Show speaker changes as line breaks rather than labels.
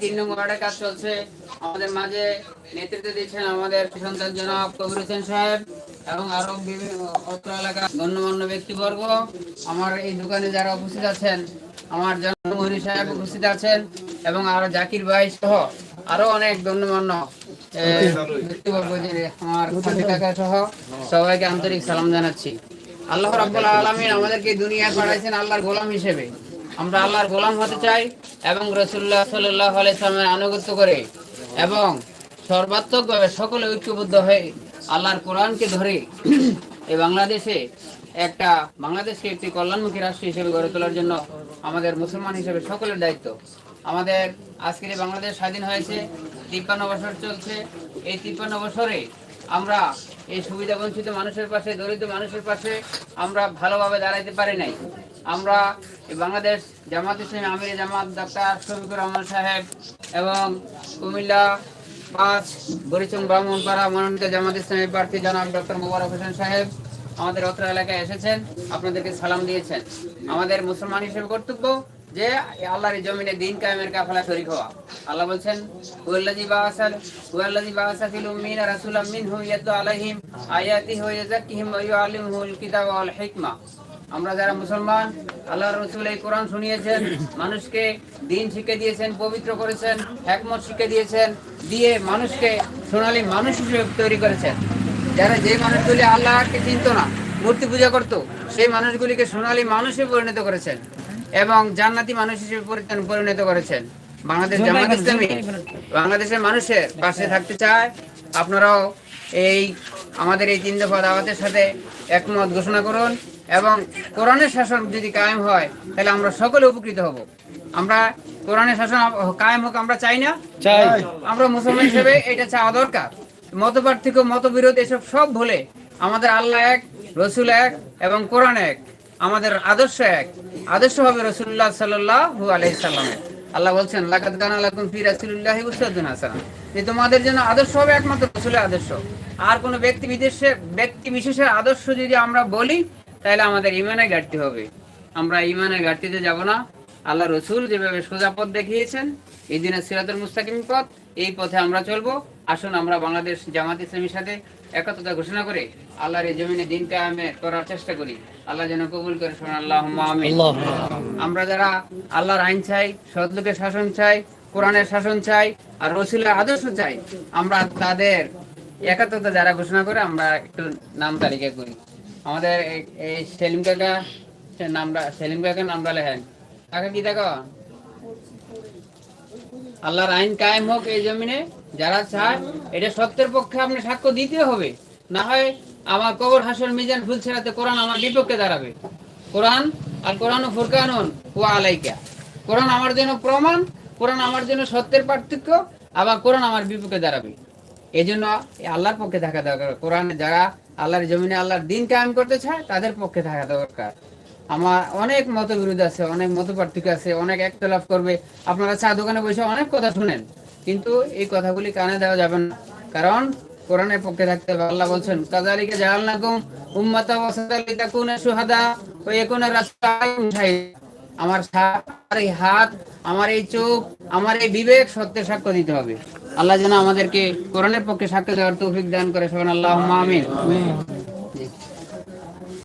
তিন কাজ চলছে। আমাদের মাঝে নেতৃত্ব দিচ্ছেন আমাদের কবির হোসেন সাহেব এবং আরও বিভিন্ন এলাকার গণ্যমান্য ব্যক্তিবর্গ। আমার এই দোকানে যারা উপস্থিত আছেন, আমার সাহেব উপস্থিত আছেন এবং আরও জাকির ভাই সহ আরও অনেক গণ্যমান্য ব্যক্তিবর্গ আমার কাকা সহ সবাইকে আন্তরিক সালাম জানাচ্ছি। আল্লাহ রাব্বুল আলামিন আমাদেরকে দুনিয়া পাঠাইছেন আল্লাহর গোলাম হিসেবে। আমরা আল্লাহর গোলাম হতে চাই এবং রসুল্লাহ সাল্লাহ আলাইসলামের আনুগত্য করে এবং সর্বাত্মকভাবে সকলে ঐক্যবদ্ধ হয়ে আল্লাহর কোরআনকে ধরে এই বাংলাদেশে একটা, বাংলাদেশকে একটি কল্যাণমুখী রাষ্ট্র হিসেবে গড়ে তোলার জন্য আমাদের মুসলমান হিসেবে সকলের দায়িত্ব। আমাদের আজকের বাংলাদেশ স্বাধীন হয়েছে, তিপ্পান্ন বছর চলছে। এই তিপ্পান্ন বছরে আমরা এই সুবিধা বঞ্চিত মানুষের পাশে, দরিদ্র মানুষের পাশে আমরা ভালোভাবে দাঁড়াইতে পারি নাই। আমরা বাংলাদেশ জামাত ইসলাম আমির জামাত ডাক্তার শফিকুর রহমান সাহেব এবং কুমিল্লা পাঁচ বরিচং ব্রাহ্মণপাড়া মনোনীত জামাত ইসলামের প্রার্থী জনাব ডক্টর মোবারক হোসেন সাহেব আমাদের অত্র এলাকায় এসেছেন, আপনাদেরকে সালাম দিয়েছেন। আমাদের মুসলমান হিসেবে কর্তব্য যে আল্লাহর জমিনে দিন কায়েমের কাফেলা শরীক হওয়া। আল্লাহ বলছেন, হুয়াল্লাযী বাআসাল, হুয়াল্লাযী বাআসা ফিল উম্মিনা রাসূলাম মিনহুম ইয়াতলু আলাইহিম আয়াতিহি ওয়া ইউযাক্কিহিম ওয়া ইউআল্লিমুহুল কিতাবা ওয়াল হিকমা। আমরা যারা মুসলমান আল্লাহ রসুল এই কোরআন শুনিয়েছেন, মানুষকে দিন শিখে দিয়েছেন, পবিত্র করেছেন একমত শিখে দিয়েছেন, দিয়ে মানুষকে সোনালী মানুষ হিসেবে তৈরি করেছেন। যারা যে মানুষগুলি আল্লাহকে চিনত না, মূর্তি পূজা করত, সেই মানুষগুলিকে সোনালী মানুষে পরিণত করেছেন। এবং জান্নাতি মানুষ হিসেবে পরিণত- করেছেন। বাংলাদেশ জামাত ইসলামী। বাংলাদেশের মানুষের পাশে থাকতে চায়। আপনারাও এই আমাদের এই তিন দফা দাওয়াতের সাথে একমত ঘোষণা করুন এবং কোরআনের শাসন যদি কায়েম হয় তাহলে আমরা সকলে উপকৃত হব। আমরা কোরআনের শাসন কায়েম হোক আমরা চাই না। আমরা মুসলমান হিসেবে এটা চাওয়া দরকার। মত পার্থক্য মতবিরোধ এসব সব ভুলে আমাদের আল্লাহ এক রসুল এক এবং কোরআন এক আমাদের আদর্শ এক। আদর্শ হবে রসুল্লাহ সাল্লাল্লাহু আলাইহি সাল্লামের আল্লাহ বলছেন, লাকাদ কানা ফি রাসূলিল্লাহি উসওয়াতুন হাসানাহ। যে তোমাদের জন্য আদর্শ হবে একমাত্র রসুলের আদর্শ। আর কোন ব্যক্তি বিদেশে, ব্যক্তি বিশেষের আদর্শ যদি আমরা বলি, তাহলে আমাদের ইমানে ঘাটতি হবে। আমরা ইমানের ঘাটতিতে যাব না। আল্লাহ রসুল যেভাবে সোজা পথ দেখিয়েছেন, এই দিনের সিরাতুল মুস্তাকিম পথ, এই পথে আমরা চলবো। আসুন আমরা বাংলাদেশ জামাত ইসলামীর সাথে একত্রতা ঘোষণা করে আল্লাহর এই জমিনে দিন কায়েমে করার চেষ্টা করি। আল্লাহ যেন কবুল করে শোনান। আল্লাহ। আমরা যারা আল্লাহর আইন চাই সৎলোকের শাসন চাই কোরআনের শাসন চাই আর রসুলের আদর্শ চাই আমরা তাদের একাত্মতা যারা ঘোষণা করে আমরা একটু নাম তালিকা করি। আমাদের এই- সেলিম কাকা নামটা সেলিম কাকা নামটা লেখেন। কাকা কি দেখো? আল্লাহর আইন কায়েম হোক এই জমিনে। যারা চায় এটা সত্যের পক্ষে আপনি সাক্ষ্য দিতে হবে। না হয় আমার কবর হাসর মিজান ফুল ছেড়াতে কোরআন আমার বিপক্ষে দাঁড়াবে। কোরআন আর কোরআন ফুরকানুন ও আলাইকা। কোরআন আমার জন্য প্রমাণ, কোরআন আমার জন্য সত্যের পার্থক্য, আবার কোরআন আমার বিপক্ষে দাঁড়াবে। এই জন্য আল্লাহর পক্ষে থাকা দরকার। কোরআন যারা আল্লাহর জমিনে আল্লাহর দিন কায়েম করতে চায়, তাদের পক্ষে থাকা দরকার। আমার অনেক মতবিরোধ আছে, অনেক মত পার্থক্য আছে, অনেক একতলাফ করবে। আপনারা চা দোকানে বসে অনেক কথা শুনেন। কিন্তু এই কথাগুলি কানে দেওয়া যাবে না। কারণ কোরআনের পক্ষে থাকতে হবে। আল্লাহ বলছেন কাজালিকে জাহালনাকুম উম্মাতা ওয়াসাতাল লিতাকুনা শুহাদা। ওয়া ইয়াকুনা রাসূলুম আমার এই হাত, আমার এই চোখ, আমার এই বিবেক সত্যের সাক্ষ্য দিতে হবে। আল্লাহ যেন আমাদেরকে কোরআনের পক্ষে সাক্ষ্য দেওয়ার তৌফিক দান করে। সবাই আল্লাহ আমিন।